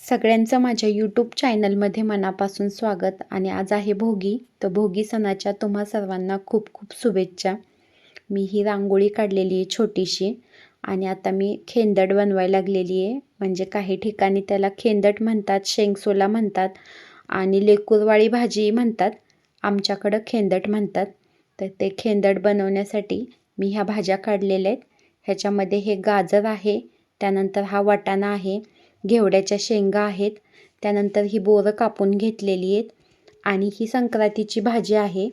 सगळ्यांचं माझ्या यूट्यूब चॅनलमध्ये मनापासून स्वागत. आणि आज आहे भोगी. तर भोगी सणाच्या तुम्हा सर्वांना खूप खूप शुभेच्छा. मी ही रांगोळी काढलेली आहे छोटीशी. आणि आता मी खेंदड बनवायला लागलेली आहे. म्हणजे काही ठिकाणी त्याला खेंदट म्हणतात शेंगसोला म्हणतात आणि लेकुरवाळी भाजी म्हणतात. आमच्याकडं खेंदट म्हणतात. तर ते खेंदट बनवण्यासाठी मी ह्या भाज्या काढलेल्या आहेत. ह्याच्यामध्ये हे गाजर आहे. त्यानंतर हा वाटाणा आहे. घेवड्याच्या शेंगा आहेत त्यानंतर ही बोरं कापून घेतलेली आहेत आणि ही संक्रांतीची भाजी आहे.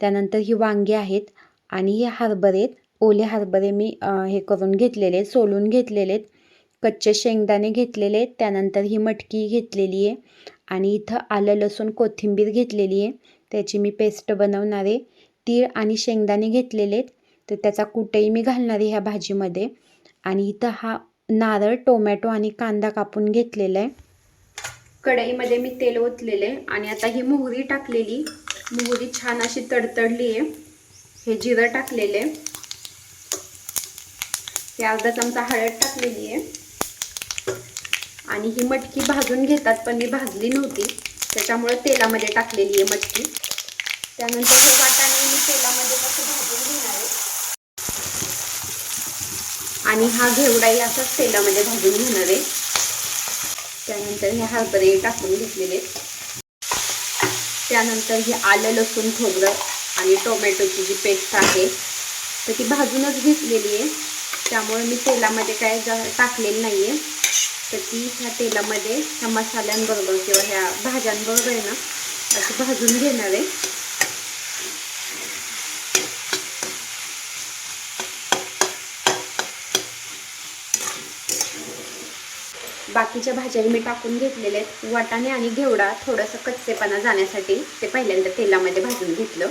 त्यानंतर ही वांगी आहेत आणि हे हरभरे ओले हरभरे मी हे करून घेतलेले आहेत सोलून घेतलेले आहेत. कच्चे शेंगदाणे घेतलेले आहेत. त्यानंतर ही मटकी घेतलेली आहे आणि इथं आलं लसूण कोथिंबीर घेतलेली आहे. त्याची मी पेस्ट बनवणार आहे. तीळ आणि शेंगदाणे घेतलेले आहेत. तर त्याचा कुटही मी घालणार आहे ह्या भाजीमध्ये आणि इथं हा नारळ टोमॅटो आणि कांदा कापून घेतलेला. आहे कढईमध्ये मी तेल ओतलेले आहे आणि आता ही मोहरी टाकलेली. मोहरी छान अशी तडतडली आहे. हे जिरं टाकलेलं. आहे हे अर्धा चमचा हळद टाकलेली आहे. आणि ही मटकी भाजून घेतात पण मी भाजली नव्हती. त्याच्यामुळे तेलामध्ये टाकलेली आहे मटकी. त्यानंतर हे वाटाणे मी तेलामध्ये कसं भाजून घेणार आहे आणि हा घेवडाही असाच तेलामध्ये भाजून घेणार आहे. त्यानंतर हे हरभरे टाकून घेतलेले त्यानंतर हे आलं लसूण खोबरं आणि टोमॅटोची जी पेस्ट आहे तर ती भाजूनच घेतलेली आहे. त्यामुळे मी तेलामध्ये काय जा टाकलेलं नाही आहे तर ती ह्या तेलामध्ये ह्या मसाल्यांबरोबर किंवा ह्या भाज्यांबरोबर आहे ना असं भाजून घेणार आहे. बाकीच्या भाज्या मी टाकून घेतलेल्या आहेत. वाटाणे आणि घेवडा थोडंसं कच्चेपणा जाण्यासाठी ते पहिल्यांदा तेलामध्ये भाजून घेतलं.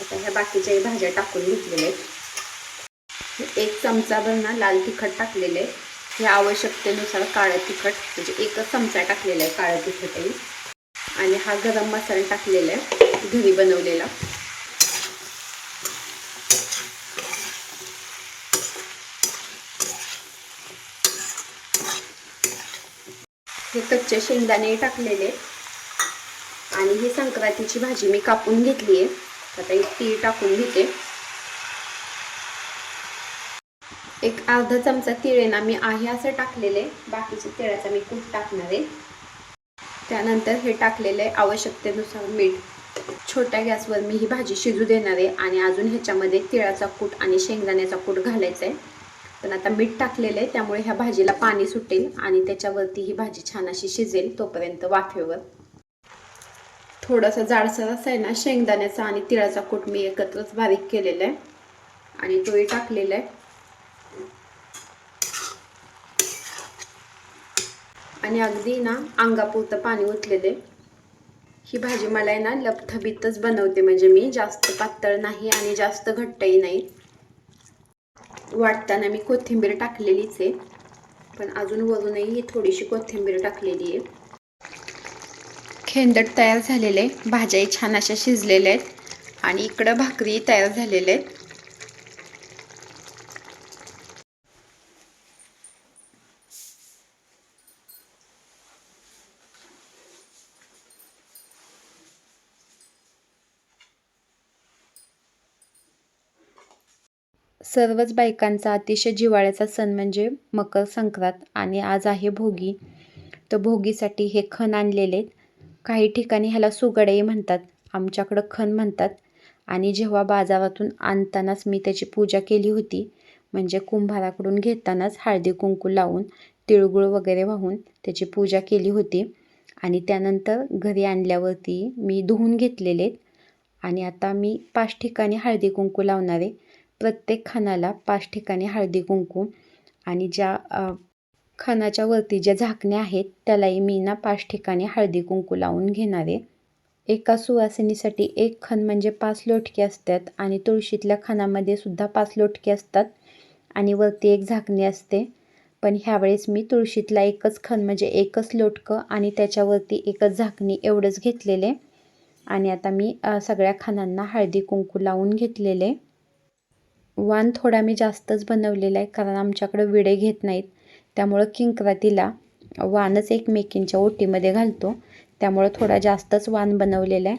आता ह्या बाकीच्याही भाज्या टाकून घेतलेल्या आहेत. एक चमचा भर ना लाल तिखट टाकलेले आहे. ह्या आवश्यकतेनुसार काळं तिखट म्हणजे एकच चमचा टाकलेला आहे काळं तिखटही आणि हा गरम मसाला टाकलेला आहे घरी बनवलेला. हे कच्चे शेंगदाणे टाकलेले आणि ही संक्रांतीची भाजी मी कापून घेतली आहे. आता एक तीळ टाकून घेते. एक अर्धा चमचा तिळे ना मी आहे असं टाकलेले. बाकीचे तिळाचा मी कूट टाकणार आहे. त्यानंतर हे टाकलेले आवश्यकतेनुसार मीठ. छोट्या गॅसवर मी ही भाजी शिजू देणार आहे. आणि अजून ह्याच्यामध्ये तिळाचा कूट आणि शेंगदाण्याचा कूट घालायचा आहे. पण आता मीठ टाकलेलं आहे त्यामुळे ह्या भाजीला पाणी सुटेल आणि त्याच्यावरती ही भाजी छान अशी शिजेल तोपर्यंत वाफेवर. थोडासा जाडसर असा आहे ना शेंगदाण्याचा आणि तिळाचा कूट मी एकत्रच बारीक केलेला आहे. आणि तोही टाकलेला आहे. आणि अगदी ना अंगापुरतं पाणी उतलेले ही भाजी मला आहे ना लपथबीतच बनवते म्हणजे मी. जास्त पातळ नाही आणि जास्त घट्टही नाही. वाटताना मी कोथिंबीर टाकलेलीच आहे. पण अजून वरूनही थोडीशी कोथिंबीर टाकलेली आहे. खेंदट तयार झालेले भाज्याही छान अशा शिजलेल्या आहेत. आणि इकडं भाकरी तयार झालेल्या आहेत. सर्वच बायकांचा अतिशय जिव्हाळ्याचा सण म्हणजे मकर संक्रांत आणि आज आहे भोगी. तर भोगीसाठी हे खण आणलेले आहेत. काही ठिकाणी ह्याला सुगडही म्हणतात. आमच्याकडं खण म्हणतात. आणि जेव्हा बाजारातून आणतानाच मी त्याची पूजा केली होती म्हणजे कुंभाराकडून घेतानाच हळदी कुंकू लावून तिळगुळ वगैरे वाहून त्याची पूजा केली होती. आणि त्यानंतर घरी आणल्यावरती मी धुवून घेतलेले आहेत. आणि आता मी पाच ठिकाणी हळदी कुंकू लावणार आहे. प्रत्येक खणाला पाच ठिकाणी हळदी कुंकू आणि ज्या खणाच्या वरती ज्या झाकण्या आहेत त्यालाही मी ना पाच ठिकाणी हळदी कुंकू लावून घेणार आहे. एका सुवासिनीसाठी एक खण म्हणजे पाच लोटके असतात आणि तुळशीतल्या खणामध्ये सुद्धा पाच लोटके असतात आणि वरती एक झाकणी असते. पण ह्यावेळेस मी तुळशीतला एकच खण म्हणजे एकच लोटकं आणि त्याच्यावरती एकच झाकणी एवढंच घेतलेले आणि आता मी सगळ्या खणांना हळदी कुंकू लावून घेतलेले वाण थोडा मी जास्तच बनवलेला आहे कारण आमच्याकडं विडे घेत नाहीत. त्यामुळं किंक्रातीला वाणच एकमेकींच्या ओटीमध्ये घालतो. त्यामुळं थोडा जास्तच वाण बनवलेला आहे.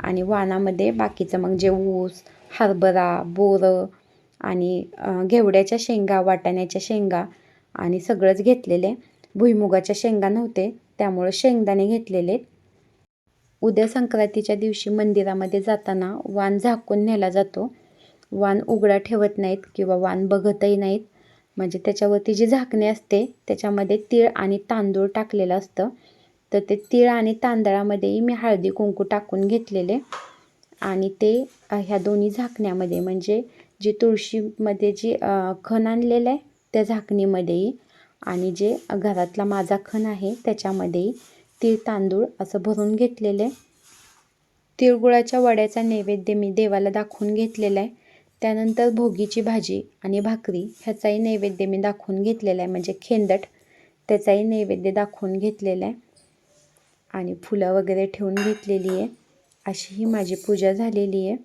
आणि वाणामध्ये बाकीचं मग जे ऊस हरभरा बोरं आणि घेवड्याच्या शेंगा वाटाण्याच्या शेंगा आणि सगळंच घेतलेले भुईमुगाच्या शेंगा नव्हते त्यामुळं शेंगदाणे घेतलेले उद्या संक्रांतीच्या दिवशी मंदिरामध्ये जाताना वाण झाकून नेला जातो. वाण उघडा ठेवत नाहीत किंवा वाण बघतही नाहीत. म्हणजे त्याच्यावरती जी झाकणे असते त्याच्यामध्ये तीळ आणि तांदूळ टाकलेलं असतं. तर ते तीळ आणि तांदळामध्येही मी हळदी कुंकू टाकून घेतलेले. आणि ते ह्या दोन्ही झाकण्यामध्ये म्हणजे जी तुळशीमध्ये जी खण आणलेलं आहे त्या झाकणीमध्येही आणि जे घरातला माझा खण आहे त्याच्यामध्येही तीळ तांदूळ असं भरून घेतलेलं आहे. तिळगुळाच्या वड्याचा नैवेद्य मी देवाला दाखवून घेतलेला आहे. त्यानंतर भोगीची भाजी आणि भाकरी ह्याचाही नैवेद्य मी दाखवून घेतलेला आहे. म्हणजे खेंदट त्याचाही नैवेद्य दाखवून घेतलेला आहे. आणि फुलं वगैरे ठेवून घेतलेली आहे. अशी ही माझी पूजा झालेली आहे.